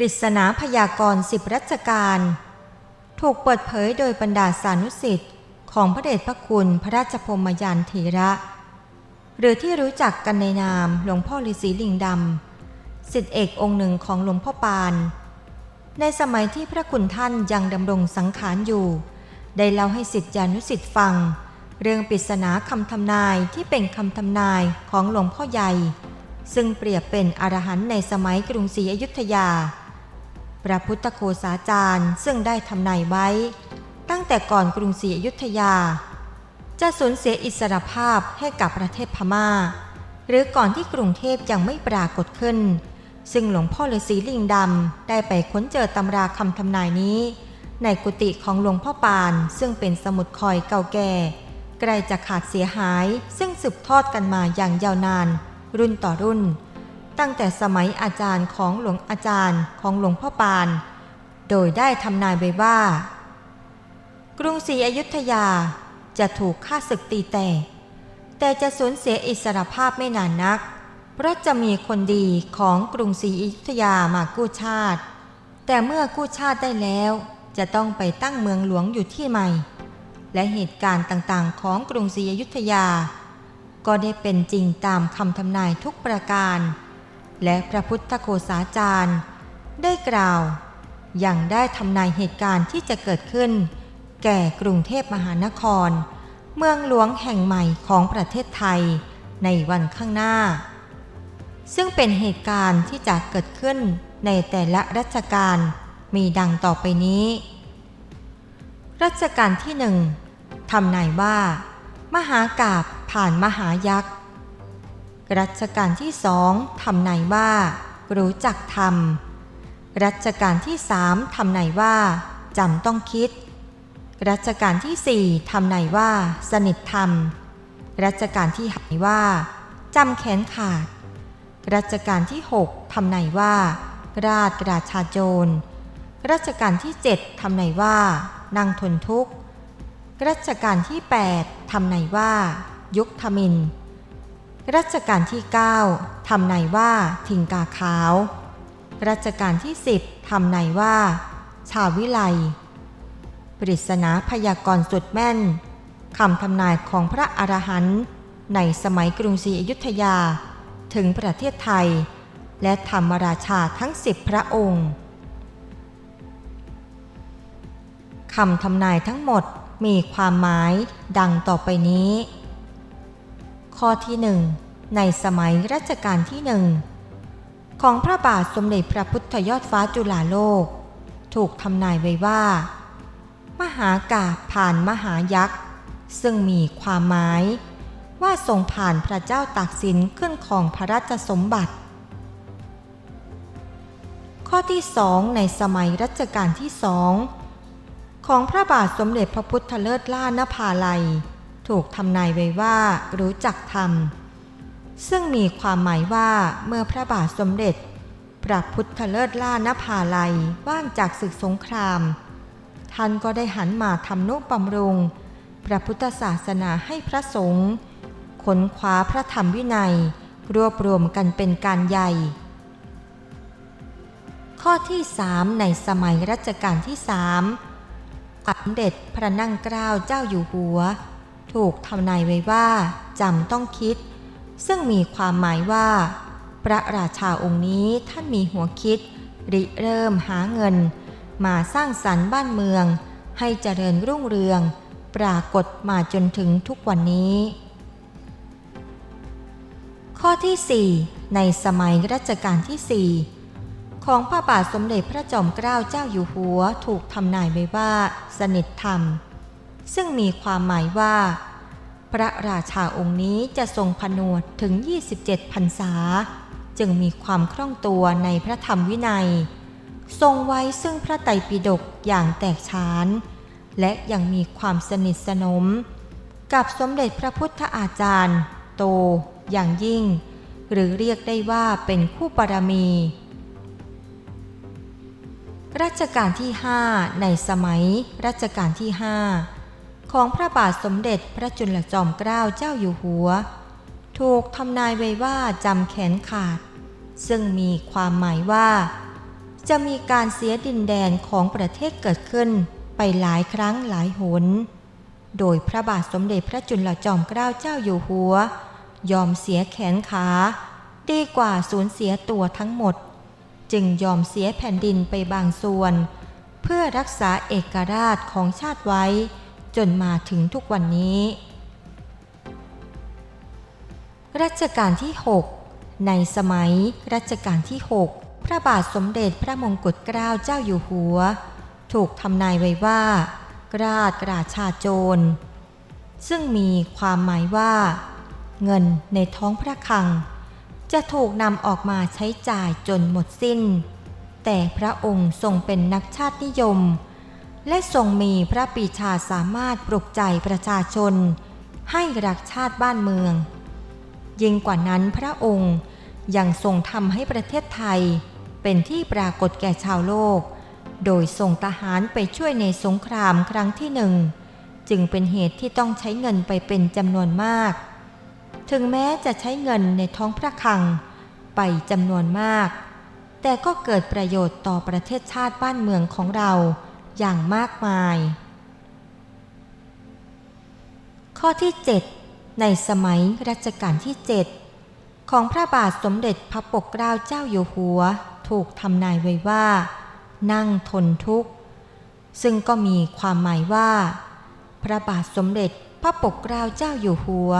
ริศนาพยากรณ์สิบรัชการถูกเปิดเผยโดยบรรดาสานุสิทธิ์ของพระเดชพระคุณพระราชพมยานเถระ หรือที่รู้จักกันในนามหลวงพ่อฤาษีลิงดำสิทธิเอกองค์หนึ่งของหลวงพ่อปาน ในสมัยที่พระคุณท่านยังดำรงสังขารอยู่ ได้เล่าให้สิทธิานุสิทธิ์ฟัง เรื่องปริศนาคำทำนายที่เป็นคำทำนายของหลวงพ่อใหญ่ ซึ่งเปรียบเป็นอรหันต์ในสมัยกรุงศรีอยุธยา ระพุทธโคสาจารย์ซึ่งได้ทำนายไว้ ตั้งแต่ก่อนกรุงศรีอยุธยา จะสูญเสียอิสรภาพให้กับประเทศพม่า หรือก่อนที่กรุงเทพยังไม่ปรากฏขึ้น ซึ่งหลวงพ่อฤาษีลิงดำได้ไปค้นเจอตำราคำทำนายนี้ ในกุฏิของหลวงพ่อปาน ซึ่งเป็นสมุดคอยเก่าแก่ใกล้จะขาดเสียหายซึ่งสืบทอดกันมาอย่างยาวนาน รุ่นต่อรุ่น ตั้งแต่สมัยอาจารย์ของหลวงอาจารย์ของหลวงพ่อปาน โดยได้ทำนายไว้ว่า กรุงศรีอยุธยาจะถูกฆ่าศึกตีแตก แต่จะสูญเสียอิสรภาพไม่นานนัก เพราะจะมีคนดีของกรุงศรีอยุธยามากู้ชาติ แต่เมื่อกู้ชาติได้แล้ว จะต้องไปตั้งเมืองหลวงอยู่ที่ใหม่ และเหตุการณ์ต่างๆ ของกรุงศรีอยุธยา ก็ได้เป็นจริงตามคำทำนายทุกประการ และพระพุทธโคสาจารย์ ได้กล่าวอย่างได้ทำนายเหตุการณ์ที่จะเกิดขึ้น แก่กรุงเทพมหานคร เมืองหลวงแห่งใหม่ของประเทศไทยในวันข้างหน้า ซึ่งเป็นเหตุการณ์ที่จะเกิดขึ้นในแต่ละรัชกาลมีดังต่อไปนี้ รัชกาลที่หนึ่งทำนายว่า มหากาบผ่านมหายักษ์ รัชกาลที่สองทำนายว่า รู้จักธรรมรัชกาลที่สามทำนายว่าจำต้องคิด รัชกาลที่สี่ทำนายว่า สนิทธรรม รัชกาลที่ห้าว่าจำแขนขาด รัชกาลที่หกทำนายว่า ราชราชาโจร รัชกาลที่เจ็ดทำนายว่านั่งทนทุกข์ รัชกาลที่แปดทำนายว่า ยุคทมิน รัชกาลที่เก้าทำนายว่าทิงกาขาว รัชกาลที่สิบทำนายว่า ชาวิไลปริศนาพยากรณ์สุดแม่นคำทำนายของพระอรหันต์ในสมัยกรุงศรีอยุธยา ถึงประเทศไทย และธรรมราชาทั้งสิบพระองค์คำทำนายทั้งหมดมีความหมายดังต่อไปนี้ ข้อที่หนึ่งในสมัยรัชกาลที่หนึ่งของพระบาทสมเด็จพระพุทธยอดฟ้าจุฬาโลก ถูกทำนายไว้ว่า มหากาผ่านมหายักษ์ ซึ่งมีความหมาย ว่าทรงผ่านพระเจ้าตากสินขึ้นของพระราชสมบัติ ข้อที่สองในสมัยรัชกาลที่สองของพระบาทสมเด็จพระพุทธเลิศล่านภาลัย ถูกทำนายไว้ว่ารู้จักธรรม ซึ่งมีความหมายว่าเมื่อพระบาทสมเด็จ พระพุทธเลิศล่านภาลัยว่างจากศึกสงคราม ท่านก็ได้หันมาทำนุบำรุง พระพุทธศาสนาให้พระสงฆ์ค้นคว้าพระธรรมวินัย รวบรวมกันเป็นการใหญ่ ข้อที่สามในสมัยรัชกาลที่สามสมเด็จพระนั่งเกล้าเจ้าอยู่หัว ถูกทำนายไว้ว่าจำต้องคิด ซึ่งมีความหมายว่า พระราชาองค์นี้ท่านมีหัวคิด ริเริ่มหาเงิน มาสร้างสรรค์บ้านเมือง ให้เจริญรุ่งเรือง ปรากฏมาจนถึงทุกวันนี้ ข้อที่ 4 ในสมัยรัชกาลที่ 4ของพระบาทสมเด็จพระจอมเกล้าเจ้าอยู่หัวถูกทำนายไว้ว่าสนิทธรรม ซึ่งมีความหมายว่า พระราชาองค์นี้จะทรงผนวดถึง 27พรรษา จึงมีความคล่องตัวในพระธรรมวินัย ทรงไว้ซึ่งพระไตรปิฎกอย่างแตกฉาน และยังมีความสนิทสนม กับสมเด็จพระพุทธอาจารย์ โตอย่างยิ่ง หรือเรียกได้ว่าเป็นคู่บารมีรัชกาลที่ 5 ในสมัยรัชกาลที่ 5 ของพระบาทสมเด็จพระจุลจอมเกล้าเจ้าอยู่หัว ถูกทำนายไว้ว่าจำแขนขาด ซึ่งมีความหมายว่า จะมีการเสียดินแดนของประเทศเกิดขึ้นไปหลายครั้งหลายหน โดยพระบาทสมเด็จพระจุลจอมเกล้าเจ้าอยู่หัว ยอมเสียแขนขา ดีกว่าสูญเสียตัวทั้งหมด จึงยอมเสียแผ่นดินไปบางส่วน เพื่อรักษาเอกราชของชาติไว้ จนมาถึงทุกวันนี้ รัชกาลที่ 6 ในสมัยรัชกาลที่ 6 พระบาทสมเด็จพระมงกุฎเกล้าเจ้าอยู่หัว ถูกทำนายไว้ว่า กราดกราชาโจร ซึ่งมีความหมายว่า เงินในท้องพระคลัง จะถูกนำออกมาใช้จ่ายจนหมดสิ้น แต่พระองค์ทรงเป็นนักชาตินิยม และทรงมีพระปีชาสามารถปลุกใจประชาชน ให้รักชาติบ้านเมือง ยิ่งกว่านั้นพระองค์ยังทรงทำให้ประเทศไทย เป็นที่ปรากฏแก่ชาวโลก โดยส่งทหารไปช่วยในสงครามครั้งที่หนึ่ง จึงเป็นเหตุที่ต้องใช้เงินไปเป็นจำนวนมาก ถึงแม้จะใช้เงินในท้องพระคลังไปจำนวนมาก แต่ก็เกิดประโยชน์ต่อประเทศชาติบ้านเมืองของเรา อย่างมากมาย ข้อที่ 7 ในสมัยรัชกาลที่ 7 ของพระบาทสมเด็จพระปกเกล้าเจ้าอยู่หัวถูกทำนายไว้ว่า นั่งทนทุกข์ ซึ่งก็มีความหมายว่า พระบาทสมเด็จพระปกเกล้าเจ้าอยู่หัว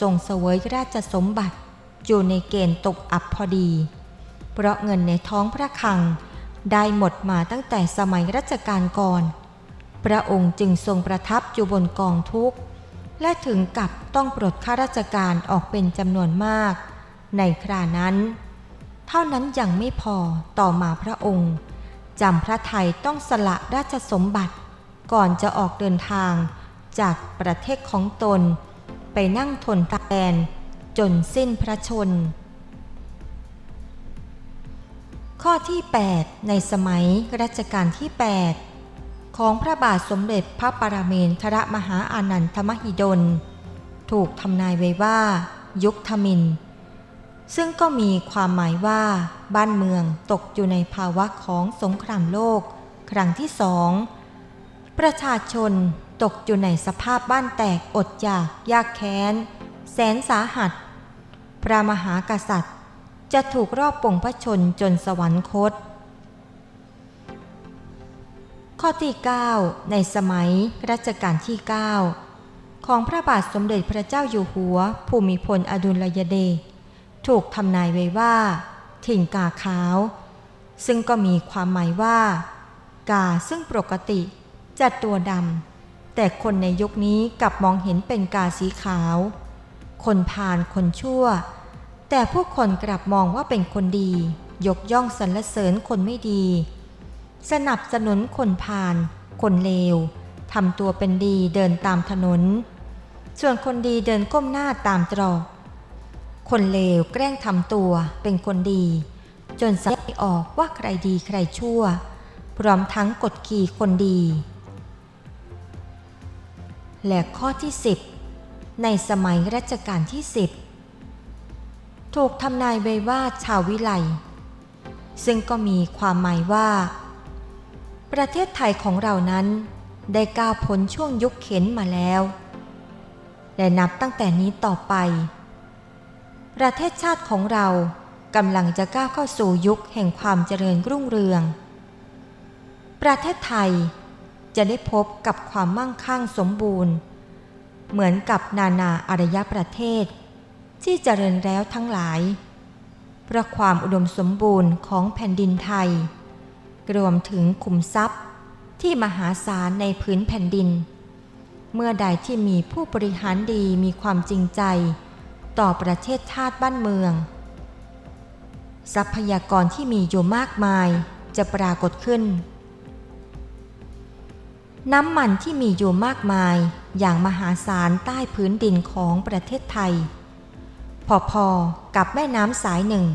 ทรงเสวยราชสมบัติอยู่ในเกณฑ์ตกอับพอดี เพราะเงินในท้องพระคลัง ได้หมดมาตั้งแต่สมัยรัชกาลก่อน พระองค์จึงทรงประทับอยู่บนกองทุกข์ และถึงกับต้องปลดข้าราชการออกเป็นจำนวนมาก ในครานั้น เท่านั้นยังไม่พอต่อมาพระองค์จำพระไทยต้องสละราชสมบัติ ก่อนจะออกเดินทางจากประเทศของตน ไปนั่งทนตาแนจนสิ้นพระชน ข้อที่ 8 ในสมัยรัชกาลที่ 8 ของพระบาทสมเด็จพระปรเมนทรมหาอานันทมหิดล ถูกทำนายไว้ว่า ยุคทมิน ซึ่งก็มีความหมายว่า บ้านเมืองตกอยู่ในภาวะของสงครามโลก ครั้งที่สอง ประชาชนตกอยู่ในสภาพบ้านแตกอดอยากยากแค้น แสนสาหัส พระมหากษัตริย์ จะถูกรอบปงพระชนจนสวรรคต ข้อที่ 9 ในสมัยรัชกาลที่ 9 ของพระบาทสมเด็จพระเจ้าอยู่หัว ภูมิพลอดุลยเดชถูกทำนายไว้ว่า ถิ่นกาขาว ซึ่งก็มีความหมายว่า กาซึ่งปกติจะตัวดำแต่คนในยุคนี้กลับมองเห็นเป็นกาสีขาว คนพาลคนชั่ว แต่ผู้คนกลับมองว่าเป็นคนดี ยกย่องสรรเสริญคนไม่ดี สนับสนุนคนพาลคนเลวทำตัวเป็นดีเดินตามถนน ส่วนคนดีเดินก้มหน้าตามตรอก คนเลวแกล้งทำตัวเป็นคนดี จนสังไม่ออกว่าใครดีใครชั่ว พร้อมทั้งกดขี่คนดี และข้อที่ 10 ในสมัยรัชกาลที่ 10 ถูกทำนายไว้ว่าชาววิไลซึ่งก็มีความหมายว่า ประเทศไทยของเรานั้นได้ก้าวพ้นช่วงยุคเข็นมาแล้ว และนับตั้งแต่นี้ต่อไป ประเทศชาติของเรากำลังจะก้าวเข้าสู่ยุคแห่งความเจริญรุ่งเรือง ประเทศไทยจะได้พบกับความมั่งคั่งสมบูรณ์ เหมือนกับนานาอารยประเทศ ที่เจริญแล้วทั้งหลายเพราะความอุดมสมบูรณ์ของแผ่นดินไทย รวมถึงขุมทรัพย์ที่มหาศาลในพื้นแผ่นดิน เมื่อใดที่มีผู้บริหารดีมีความจริงใจ ต่อประเทศชาติบ้านเมือง ทรัพยากรที่มีอยู่มากมายจะปรากฏขึ้น น้ำมันที่มีอยู่มากมายอย่างมหาศาลใต้พื้นดินของประเทศไทย พอๆกับแม่น้ำสายหนึ่ง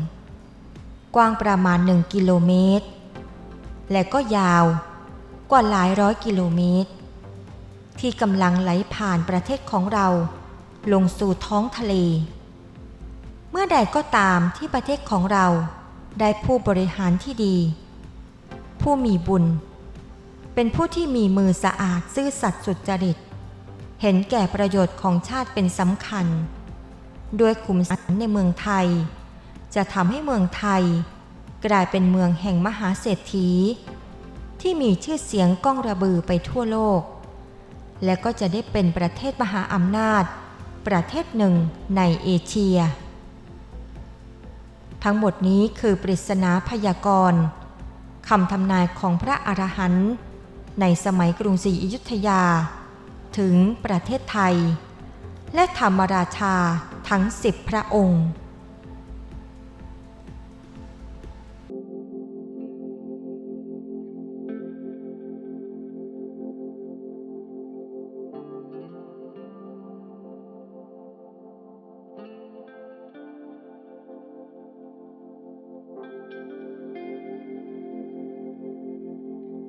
กว้างประมาณหนึ่งกิโลเมตร และก็ยาวกว่าหลายร้อยกิโลเมตร ที่กำลังไหลผ่านประเทศของเราลงสู่ท้องทะเล เมื่อใดก็ตามที่ประเทศของเราได้ผู้บริหารที่ดี ผู้มีบุญ เป็นผู้ที่มีมือสะอาดซื่อสัตย์สุจริต เห็นแก่ประโยชน์ของชาติเป็นสำคัญ ด้วยขุมทรัพย์ในเมืองไทย จะทำให้เมืองไทย กลายเป็นเมืองแห่งมหาเศรษฐี ที่มีชื่อเสียงก้องระบือไปทั่วโลก และก็จะได้เป็นประเทศมหาอำนาจ ประเทศหนึ่งในเอเชีย ทั้งหมดนี้คือปริศนาพยากรณ์คำทำนายของพระอรหันต์ในสมัยกรุงศรีอยุธยา ถึงประเทศไทย และธรรมราชา ทั้งสิบพระองค์